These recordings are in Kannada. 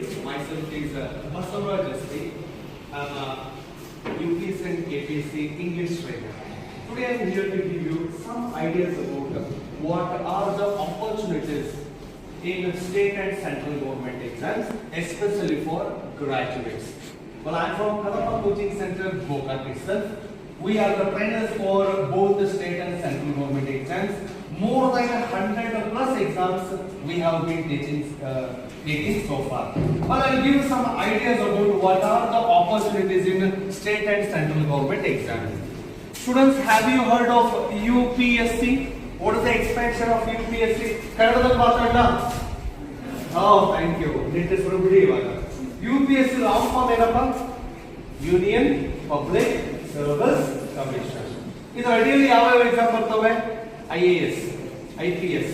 Myself is uh, Basavaraj Jasri. I'm a UPSC and KPSC English trainer. Today I'm here to give you some ideas about what are the opportunities in state and central government exams, especially for graduates. Well, I'm from Kadapa Coaching Center, Gokak itself. We are the trainers for both the state and central government exams. More than a hundred plus exams we have been teaching, uh, taking so far. Well, I'll give you some ideas about what are the opportunities in state and central government exams. Students, have you heard of UPSC? What is the expansion of UPSC? ಕನ್ನಡದಲ್ಲಿ ಮಾತಾಡೋಣ Oh, thank you. ನಿಟ್ಟಿಸ್ರು ಬಿಡಿ ಇವಾಗ U P S C long form ಏನಪ್ಪ ಯೂನಿಯನ್ ಪಬ್ಲಿಕ್ ಸರ್ವಿಸ್ ಕಮಿಷನ್ ಇದರ ಅಡಿಯಲ್ಲಿ ಯಾವ್ಯಾವ ಎಕ್ಸಾಮ್ ಬರ್ತವೆ I A S I P S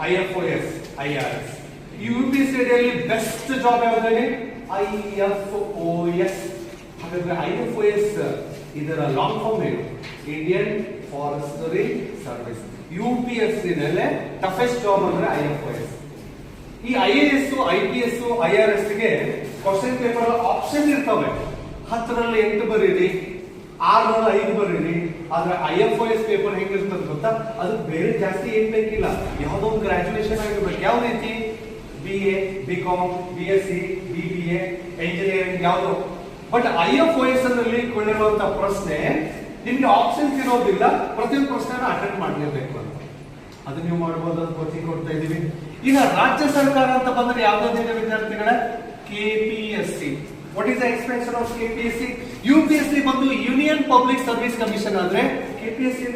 I F O S I R S U P C best job ಯಾವುದಾಗಿ I F O S ಹಾಗಾದ್ರೆ ಐ ಎಫ್ ಒ ಎಸ್ ಇದರ ಲಾಂಗ್ ಫಾರ್ಮ್ ಏನು? Indian forestry service U P S C ನಲ್ಲಿ ಟಫೆಸ್ಟ್ ಜಾಬ್ ಅಂದ್ರೆ ಐ ಎಫ್ ಒ ಎಸ್ ಈ I A S I P S I R ಎಸ್ಗೆ ಕ್ವಶನ್ ಪೇಪರ್ ಆಪ್ಷನ್ ಇರ್ತವೆ. ಹತ್ತರಲ್ಲಿ ಎಂಟು ಬರೀರಿ ಆರರಲ್ಲಿ ಐದು ಬರೀರಿ ಆದ್ರೆ I F O S paper ಹೆಂಗಿರ್ತದೆ ಗೊತ್ತಾ? ಅದು ಬೇರೆ ಜಾಸ್ತಿ ಏನ್ ಬೇಕಿಲ್ಲ. ಯಾವುದೋ ಒಂದು ಗ್ರಾಜುಯೇಷನ್ ಆಗಿರ್ಬೇಕು. ಯಾವ ರೀತಿ? B A B com B S C B B A engineering ಯಾವುದು. ಬಟ್ ಐ ಎಫ್ ಎಸ್ನಲ್ಲಿ ಕೊಂಡಿರುವಂತ ಪ್ರಶ್ನೆ, ನಿಮ್ಗೆ ಆಪ್ಷನ್ಸ್ ಇರೋದಿಲ್ಲ. ಪ್ರತಿಯೊಂದು ಪ್ರಶ್ನೆನ ಅಟೆಂಡ್ ಮಾಡಲೇಬೇಕು ಅಂತ. ಅದು ನೀವು ಮಾಡಬಹುದು ಅಂತ ಕೋಚಿಂಗ್ ಕೊಡ್ತಾ ಇದೀವಿ ಈಗ ರಾಜ್ಯ ಸರ್ಕಾರ ಅಂತ ಬಂದ್ರೆ ಯಾವ್ದಾದಿದೆ ವಿದ್ಯಾರ್ಥಿಗಳ? K P S C what is the expansion of K P S C U P S C ಬಂದು ಯೂನಿಯನ್ ಪಬ್ಲಿಕ್ ಸರ್ವಿಸ್ ಕಮಿಷನ್ ಆದ್ರೆ K P S C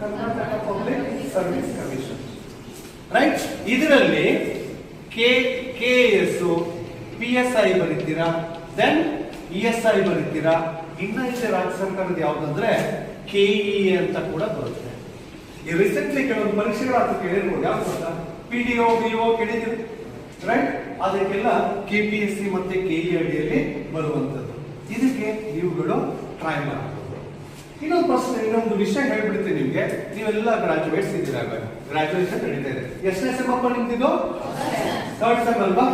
Karnataka public service commission right ಇದರಲ್ಲಿ K K S P S I ಬರೀತೀರಾ? Then E S I ಬರೀತೀರಾ? ಇನ್ನ ಇದೆ ರಾಜ್ಯ ಸರ್ಕಾರದ ಯಾವ್ದಂದ್ರೆ ಕೆಇ ಅಂತ ಕೂಡ ಬರುತ್ತೆ. ಈ ರೀಸೆಂಟ್ಲಿ ಕೆಲವೊಂದು ಪರೀಕ್ಷೆಗಳು ಅದು ಕೇಳಿರ್ಬೋದು ಯಾವ್ದು ಗೊತ್ತಾ? P D O B O ಕೇಳಿದ್ರು ರೈಟ್ ಅದಕ್ಕೆಲ್ಲ ಕೆ ಪಿ ಎಸ್ ಸಿ ಮತ್ತೆ ಕೆ ಇ ಅಡಿಯಲ್ಲಿ ಬರುವಂತದ್ದು ಇದಕ್ಕೆ ನೀವುಗಳು ಟ್ರೈ ಮಾಡಬಹುದು ಇನ್ನೊಂದು ಪ್ರಶ್ನೆ, ಇನ್ನೊಂದು ವಿಷಯ ಹೇಳ್ಬಿಡ್ತೀನಿ ನಿಮ್ಗೆ. ನೀವೆಲ್ಲ ಗ್ರಾಜುಯೇಟ್ಸ್ ಇದ್ದೀರಾ ಗ್ರಾಜುಯೇಷನ್ ನಡೀತಾ ಇದೆ. ಎಷ್ಟನೇ ಸೆಮ್ ಅಪ್ಪ ನಿಮ್ದಿದ್ದು ಥರ್ಡ್ ಸೆಮ್ ಅಲ್ವಾ?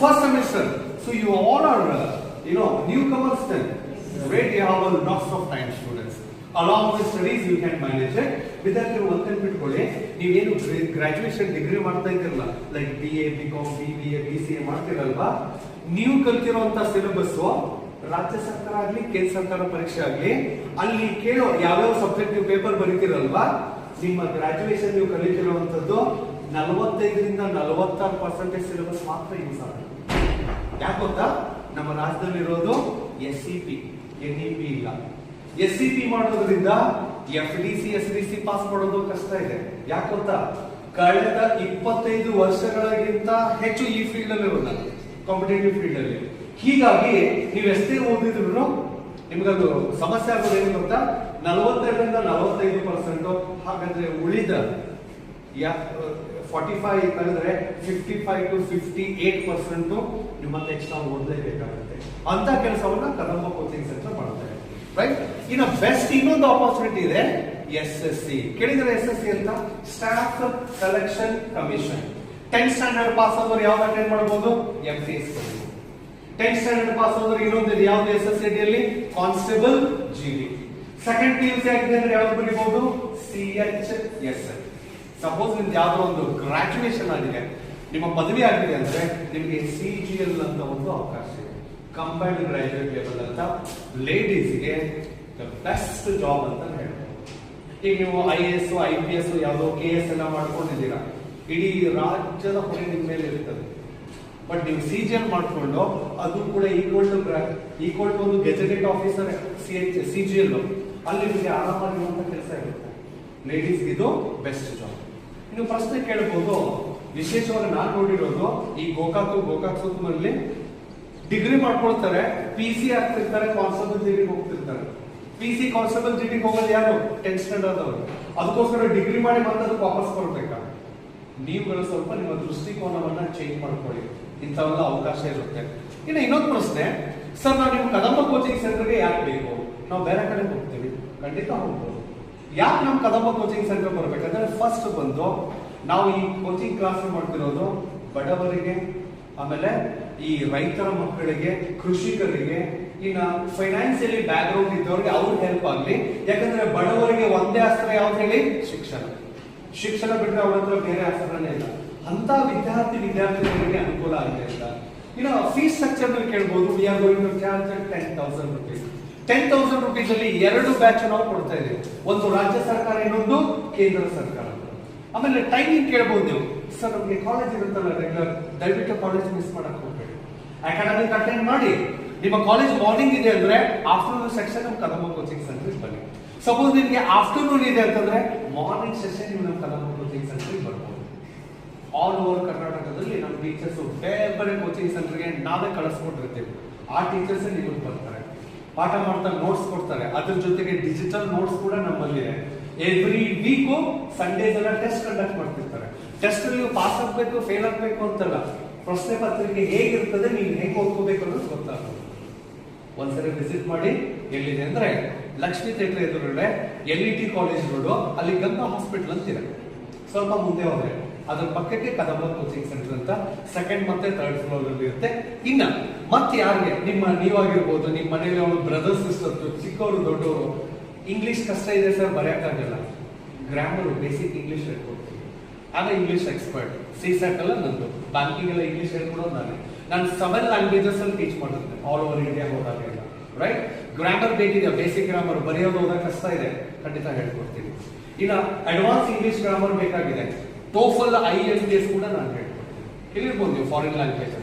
First semester so you all are you know newcomers wait you have lots of time students along with studies you can manage it ವಿದ್ಯಾರ್ಥಿಗಳು ಒಂದು ಬಿಟ್ಕೊಳ್ಳಿ ನೀವೇನು ಗ್ರಾಜುಯೇಷನ್ ಡಿಗ್ರಿ ಮಾಡ್ತಾ ಇದ್ದೀರಲ್ಲ like B A B com B B A B C A ಮಾಡ್ತಿರಲ್ವಾ? ನೀವು ಕಲ್ತಿರುವಂತ ಸಿಲೆಬಸ್ ರಾಜ್ಯ ಸರ್ಕಾರ ಆಗಲಿ, ಕೇಂದ್ರ ಸರ್ಕಾರ ಪರೀಕ್ಷೆ ಆಗಲಿ, ಅಲ್ಲಿ ಕೇಳೋ ಯಾವ್ಯಾವ ಸಬ್ಜೆಕ್ಟ್ ನೀವು ಪೇಪರ್ ಬರೀತಿರಲ್ವಾ? ನಿಮ್ಮ ಗ್ರಾಜುಯೇಷನ್ ನೀವು ಕಲಿತಿರುವಂತದ್ದು ನಲವತ್ತೈದರಿಂದ ನಲವತ್ತಾರು ಪರ್ಸೆಂಟೇಜ್ ಸಿಲೆಬಸ್ ಮಾತ್ರ ಯೂಸ್ ಆಗುತ್ತೆ. ಯಾಕೆ ಗೊತ್ತಾ? ನಮ್ಮ ರಾಜ್ಯದಲ್ಲಿ ಇರೋದು S C P N E P ಇಲ್ಲ. ಎಸ್ ಸಿ ಪಿ ಮಾಡೋದ್ರಿಂದ F D C S D C pass ಮಾಡೋದು ಕಷ್ಟ ಇದೆ. ಯಾಕೆ ಗೊತ್ತಾ? ಕಳೆದ ಇಪ್ಪತ್ತೈದು ವರ್ಷಗಳಿಗಿಂತ ಹೆಚ್ಚು ಈ ಫೀಲ್ಡ್ ಅಲ್ಲಿ ನಾನು ಕಾಂಪಿಟೇಟಿವ್ ಫೀಲ್ಡ್ ಅಲ್ಲಿ. ಹೀಗಾಗಿ ನೀವು ಎಷ್ಟೇ ಓದಿದ್ರು ನಿಮ್ಗದು ಸಮಸ್ಯೆ ಆಗೋದು ಏನು ಗೊತ್ತಾ? ನಲವತ್ತೆರಡರಿಂದ ನಲವತ್ತೈದು ಪರ್ಸೆಂಟ್ ಹಾಗಾದ್ರೆ ಉಳಿದ ಫಾರ್ಟಿ ಫೈವ್ ಕಳೆದ್ರೆ fifty five to fifty eight percent ನಿಮ್ಮ ಎಕ್ಸ್ಟ್ರಾ ಓದಲೇಬೇಕಾಗುತ್ತೆ. ಅಂತ ಕೆಲಸವನ್ನ ಕದಂಬ ಕೋಚಿಂಗ್ ಸೆಂಟರ್ ಮಾಡ್ತಾರೆ ರೈಟ್ ಇನ್ನು ಬೆಸ್ಟ್ ಇನ್ನೊಂದು ಆಪರ್ಚುನಿಟಿ ಇದೆ ಎಸ್ ಎಸ್ ಸಿ ಕೇಳಿದ್ರೆ ಎಸ್ ಎಸ್ ಸಿ ಅಂತ? Staff selection commission tenth standard pass ಆದವರು ಯಾವ್ದು ಅಟೆಂಡ್ ಮಾಡಬಹುದು M C S tenth standard pass ಆದವರು ಇನ್ನೊಂದು ಇದೆ ಯಾವ್ದು S S C constable G D second P U C ಆಗಿದೆ ಅಂದ್ರೆ ಯಾವ್ದು ಬರೀಬಹುದು ಸಿ ಎಚ್ ಎಸ್ ಸಪೋಸ್ ನಿಮ್ದು ಯಾವ್ದೋ ಒಂದು ಗ್ರಾಜುಯೇಷನ್ ಆಗಿದೆ. ನಿಮ್ಮ ಪದವಿ ಆಗಿದೆ ಅಂದ್ರೆ ನಿಮಗೆ ಸಿ ಜಿ ಎಲ್ ಅಂತ ಒಂದು ಅವಕಾಶ ಇದೆ. ಕಂಬೈನ್ಡ್ ಗ್ರಾಜುಯೇಟ್ ಲೆವೆಲ್ ಅಂತ ಲೇಡೀಸ್ಗೆ ದ ಬೆಸ್ಟ್ ಜಾಬ್ ಅಂತ ಹೇಳ್ಬೋದು ಈಗ ನೀವು I S I P S ಯಾವುದೋ ಕೆ ಎಸ್ ಎಲ್ಲ ಮಾಡ್ಕೊಂಡಿದ್ದೀರಾ, ಇಡೀ ರಾಜ್ಯದ ಹೊಣೆ ನಿಮ್ಮ ಮೇಲೆ ಇರ್ತದೆ. ಬಟ್ ನೀವು ಸಿ ಜಿ ಎಲ್ ಮಾಡ್ಕೊಂಡು ಅದು ಕೂಡ ಈಕ್ವಲ್ ಟು ಈಕ್ವಲ್ ಟು ಒಂದು gazetted officer C H C G L ಅಲ್ಲಿ ನಿಮಗೆ ಆರಾಮಾಗಿರುವಂತ ಕೆಲಸ ಇರುತ್ತೆ. ಲೇಡೀಸ್ ಇದು ಬೆಸ್ಟ್ ಜಾಬ್ ಇನ್ನು ಪ್ರಶ್ನೆ ಕೇಳಬಹುದು ವಿಶೇಷವಾಗಿ ನಾನು ನೋಡಿರೋದು ಈ ಗೋಕಾಕು, ಗೋಕಾಕ್ ಸುತ್ತಮಲ್ಲಿ ಡಿಗ್ರಿ ಮಾಡ್ಕೊಳ್ತಾರೆ ಪಿ ಸಿ ಆಗ್ತಿರ್ತಾರೆ ಕಾನ್ಸ್ಟೇಬಲ್ ಜಿಡಿಗೆ ಹೋಗ್ತಿರ್ತಾರೆ. ಪಿ ಸಿ ಕಾನ್ಸ್ಟೇಬಲ್ ಜಿಡಿಗೆ ಹೋಗೋದು ಯಾರು? ಟೆಂತ್ ಸ್ಟ್ಯಾಂಡರ್ಡ್ ಅವರು. ಅದಕ್ಕೋಸ್ಕರ ಡಿಗ್ರಿ ಮಾಡಿ ಮತ್ತೆ ವಾಪಸ್ ಬರ್ಬೇಕಾ? ನೀವುಗಳು ಸ್ವಲ್ಪ ನಿಮ್ಮ ದೃಷ್ಟಿಕೋನವನ್ನ ಚೇಂಜ್ ಮಾಡ್ಕೊಳ್ಳಿ. ಇಂಥವೆಲ್ಲ ಅವಕಾಶ ಇರುತ್ತೆ. ಇನ್ನು ಇನ್ನೊಂದು ಪ್ರಶ್ನೆ, ಸರ್ ನಾವು ನಿಮ್ಮ ಕದಂಬ ಕೋಚಿಂಗ್ ಸೆಂಟರ್ಗೆ ಯಾಕೆ ಬೇಕು? ನಾವು ಬೇರೆ ಕಡೆ ಹೋಗ್ತೀವಿ. ಖಂಡಿತ ಹೋಗ್ಬೋದು. ಯಾಕೆ ನಮ್ಮ ಕದಂಬ ಕೋಚಿಂಗ್ ಸೆಂಟರ್ ಬರ್ಬೇಕಂದ್ರೆ ಫಸ್ಟ್ ಬಂದು ನಾವು ಈ ಕೋಚಿಂಗ್ ಕ್ಲಾಸ್ ಮಾಡ್ತಿರೋದು ಬಡವರಿಗೆ ಆಮೇಲೆ ಈ ರೈತರ ಮಕ್ಕಳಿಗೆ, ಕೃಷಿಕರಿಗೆ, ಇನ್ನ ಫೈನಾನ್ಸಿಯಲಿ ಬ್ಯಾಕ್ ಗ್ರೌಂಡ್ ಇದ್ದವ್ರಿಗೆ ಅವ್ರ ಹೆಲ್ಪ್ ಆಗ್ಲಿ. ಯಾಕಂದ್ರೆ ಬಡವರಿಗೆ ಒಂದೇ ಅಸ್ತ್ರ ಯಾವ್ದು ಹೇಳಿ? ಶಿಕ್ಷಣ. ಶಿಕ್ಷಣ ಬಿಟ್ಟರೆ ಅವ್ರ ಹತ್ರ ಬೇರೆ ಅಸ್ತ್ರನೇ ಇಲ್ಲ. ಅಂತ ವಿದ್ಯಾರ್ಥಿ ವಿದ್ಯಾರ್ಥಿಗಳಿಗೆ ಅನುಕೂಲ ಅಂತ. ಇನ್ನು ಫೀಸ್ ಸ್ಟ್ರಕ್ಚರ್ನಲ್ಲಿ ಕೇಳ್ಬೋದು. We are going to charge ten thousand rupees ten thousand rupees ಅಲ್ಲಿ ಎರಡು ಬ್ಯಾಚ್ ನಾವು ಕೊಡ್ತಾ ಇದ್ದೀವಿ ಒಂದು ರಾಜ್ಯ ಸರ್ಕಾರ, ಇನ್ನೊಂದು ಕೇಂದ್ರ ಸರ್ಕಾರ. ಆಮೇಲೆ ಟೈಮಿಂಗ್ ಕೇಳ್ಬೋದು ನೀವು. ಸರ್, ನಮಗೆ ಕಾಲೇಜ್ ಇರುತ್ತಲ್ಲ ರೆಗ್ಯುಲರ್ ದಯವಿಟ್ಟು ಕಾಲೇಜ್ ಮಿಸ್ ಮಾಡಕ್ ಹೋಗ್ಬೇಡಿ. ಅಕಾಡೆಮಿಕ್ ಅಟೆಂಡ್ ಮಾಡಿ ನಿಮ್ಮ ಕಾಲೇಜ್ ಮಾರ್ನಿಂಗ್ ಇದೆ ಅಂದ್ರೆ ಆಫ್ಟರ್ನೂನ್ ಸೆಕ್ಷನ್ ನಮ್ಮ ಕದಮ ಕೋಚಿಂಗ್ ಸೆಂಟರ್ ಬನ್ನಿ. ಸಪೋಸ್ ನಿಮಗೆ ಆಫ್ಟರ್ನೂನ್ ಇದೆ ಅಂತಂದ್ರೆ ಮಾರ್ನಿಂಗ್ ಸೆಷನ್ ನೀವು ನಮ್ಮ ಕದಮ ಕೋಚಿಂಗ್ ಸೆಂಟರ್ ಬರ್ಬೋದು. ಆಲ್ ಓವರ್ ಕರ್ನಾಟಕದಲ್ಲಿ ನಮ್ಮ ಟೀಚರ್ಸ್ ಬೇರೆ ಬೇರೆ ಕೋಚಿಂಗ್ ಸೆಂಟರ್ಗೆ ನಾವೇ ಕಳಿಸ್ಕೊಂಡಿರ್ತೀವಿ ಆ ಟೀಚರ್ಸ್ ನಿಮಗೆ ಬರ್ತಾರೆ. ಪಾಠ ಮಾಡ್ತಾ ನೋಟ್ಸ್ ಕೊಡ್ತಾರೆ. ಅದ್ರ ಜೊತೆಗೆ ಡಿಜಿಟಲ್ ನೋಟ್ಸ್ ಕೂಡ ನಮ್ಮಲ್ಲಿದೆ. ಎವ್ರಿ ವೀಕು ಸಂಡೇಸ್ ಎಲ್ಲ ಟೆಸ್ಟ್ ಕಂಡಕ್ಟ್ ಮಾಡ್ತಿರ್ತಾರೆ. ಟೆಸ್ಟ್ ನೀವು ಪಾಸ್ ಆಗ್ಬೇಕು ಫೇಲ್ ಆಗ್ಬೇಕು ಅಂತಲ್ಲ, ಪ್ರಶ್ನೆ ಪತ್ರಿಕೆ ಹೇಗಿರ್ತದೆ, ನೀವು ಹೇಗೆ ಓದ್ಕೋಬೇಕು ಅನ್ನೋದು ಗೊತ್ತಾಗುತ್ತೆ ಒಂದ್ಸರಿ ವಿಸಿಟ್ ಮಾಡಿ ಎಲ್ಲಿದೆ ಅಂದ್ರೆ, ಲಕ್ಷ್ಮೀ ಥಿಯೇಟರ್ ಎದುರುಗಡೆ L E T college road ಅಲ್ಲಿ ಗಂಗಾ ಹಾಸ್ಪಿಟಲ್ ಅಂತಿದೆ ಸ್ವಲ್ಪ ಮುಂದೆ ಹೋದ್ರೆ, ಅದ್ರ ಪಕ್ಕಕ್ಕೆ ಕದಂಬ ಕೋಚಿಂಗ್ ಸೆಂಟರ್ ಅಂತ ಸೆಕೆಂಡ್ ಮತ್ತೆ ಥರ್ಡ್ ಫ್ಲೋರ್ ಅಲ್ಲಿ ಇರುತ್ತೆ. ಇನ್ನ, ಮತ್ತೆ ಯಾರಿಗೆ? ನಿಮ್ಮ, ನೀವಾಗಿರ್ಬೋದು, ನಿಮ್ಮ ಮನೆಯಲ್ಲಿ ಅವಳು ಬ್ರದರ್ ಸಿಸ್ಟರ್ ಚಿಕ್ಕವರು ದೊಡ್ಡವರು ಇಂಗ್ಲಿಷ್ ಕಷ್ಟ ಇದೆ ಸರ್ ಬರೆಯಕ್ಕಾಗಲ್ಲ ಗ್ರಾಮರ್ ಬೇಸಿಕ್ ಇಂಗ್ಲಿಷ್ ಹೇಳ್ಕೊಡ್ತೀನಿ. ಆಗ ಇಂಗ್ಲಿಷ್ ಎಕ್ಸ್ಪರ್ಟ್ ಸಿ ಸೆಟ್ ಎಲ್ಲ ನಂದು. ಬ್ಯಾಂಕಿಂಗ್ ಎಲ್ಲ ಇಂಗ್ಲಿಷ್ ಹೇಳ್ಕೊಡೋದು ನಾನೇ. ನಾನು ಸೆವೆನ್ ಲ್ಯಾಂಗ್ವೇಜಸ್ ಅಲ್ಲಿ ಟೀಚ್ ಮಾಡುತ್ತೆ ಆಲ್ ಓವರ್ ಇಂಡಿಯಾ ಹೋದಾಗೆಲ್ಲ ರೈಟ್ ಗ್ರಾಮರ್ ಬೇಕಿದೆ ಬೇಸಿಕ್ ಗ್ರಾಮರ್ ಬರೆಯೋದು ಹೋದಾಗ ಕಷ್ಟ ಇದೆ. ಖಂಡಿತ ಹೇಳ್ಕೊಡ್ತೀನಿ. ಇನ್ನು ಅಡ್ವಾನ್ಸ್ ಇಂಗ್ಲಿಷ್ ಗ್ರಾಮರ್ ಬೇಕಾಗಿದೆ. ಟೋಫಲ್ ಐ ಎಲ್ ಎಸ್ ಕೂಡ ನಾನು ಹೇಳ್ಕೊಡ್ತೀನಿ. ಇಲ್ಲಿರ್ಬೋದು ನೀವು ಫಾರಿನ್ ಲ್ಯಾಂಗ್ವೇಜ್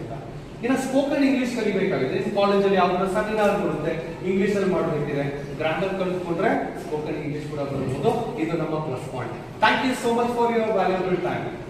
ಇನ್ನು ಸ್ಪೋಕನ್ ಇಂಗ್ಲಿಷ್ ಕಲಿಬೇಕಾಗಿದೆ ನಿಮ್ಮ ಕಾಲೇಜಲ್ಲಿ ಯಾವ್ದಾರ ಸೆಮಿನಾರ್ ಬರುತ್ತೆ, ಇಂಗ್ಲಿಷ್ ಅಲ್ಲಿ ಮಾಡಬೇಕಿದೆ ಗ್ರಾಮರ್ ಕಲ್ತ್ಕೊಂಡ್ರೆ ಸ್ಪೋಕನ್ ಇಂಗ್ಲಿಷ್ ಕೂಡ ಬರ್ಬೋದು. ಇದು ನಮ್ಮ plus point thank you so much for your valuable time